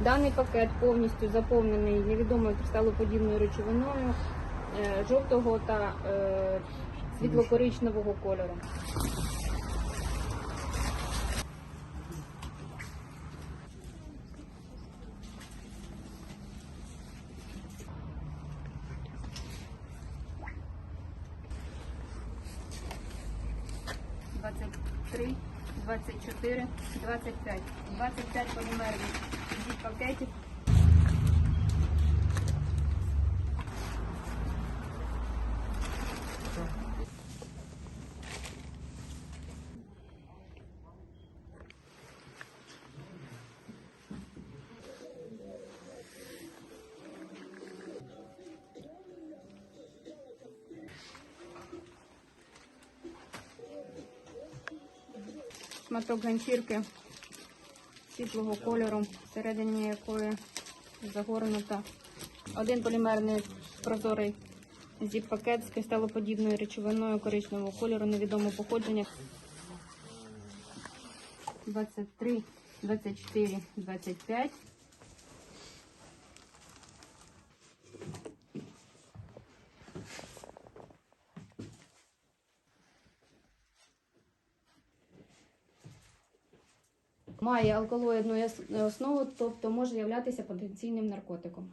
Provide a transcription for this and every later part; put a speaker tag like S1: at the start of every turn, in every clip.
S1: Даний пакет повністю заповнений невідомою кристалоподібною речовиною е, жовтого та е, світло-коричневого кольору. Двадцять три, двадцять чотири, двадцять п'ять. Двадцять п'ять полімерних зіп пакетів. шматок ганчірки світлого кольору, всередині якої загорнута один полімерний прозорий зіп-пакет з кристалоподібною речовиною коричневого кольору невідомого походження. 23, 24, 25. Має алкалоїдну основу, тобто може являтися потенційним наркотиком.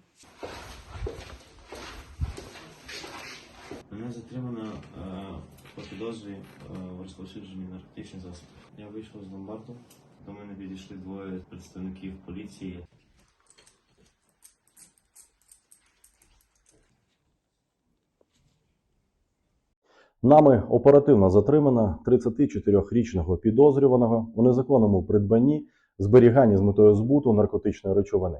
S2: Мене затримано е, по підозрі е, в розповсюдженні наркотичних засобів. Я вийшов з ломбарду. До мене підійшли двоє представників поліції.
S3: Нами оперативно затримано 34-річного підозрюваного у незаконному придбанні, зберіганні з метою збуту наркотичної речовини.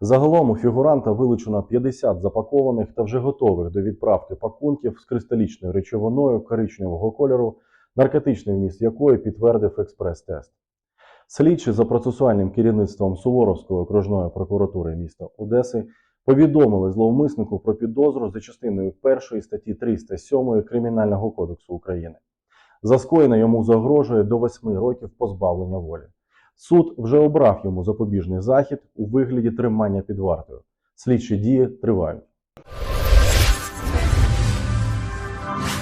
S3: Загалом у фігуранта вилучено 50 запакованих та вже готових до відправки пакунків з кристалічною речовиною коричневого кольору, наркотичний вміст якої підтвердив експрес-тест. Слідчі за процесуальним керівництвом Суворовської окружної прокуратури міста Одеси повідомили зловмиснику про підозру за частиною 1 статті 307 Кримінального кодексу України. За скоєне йому загрожує до 8 років позбавлення волі. Суд вже обрав йому запобіжний захід у вигляді тримання під вартою. Слідчі дії тривають.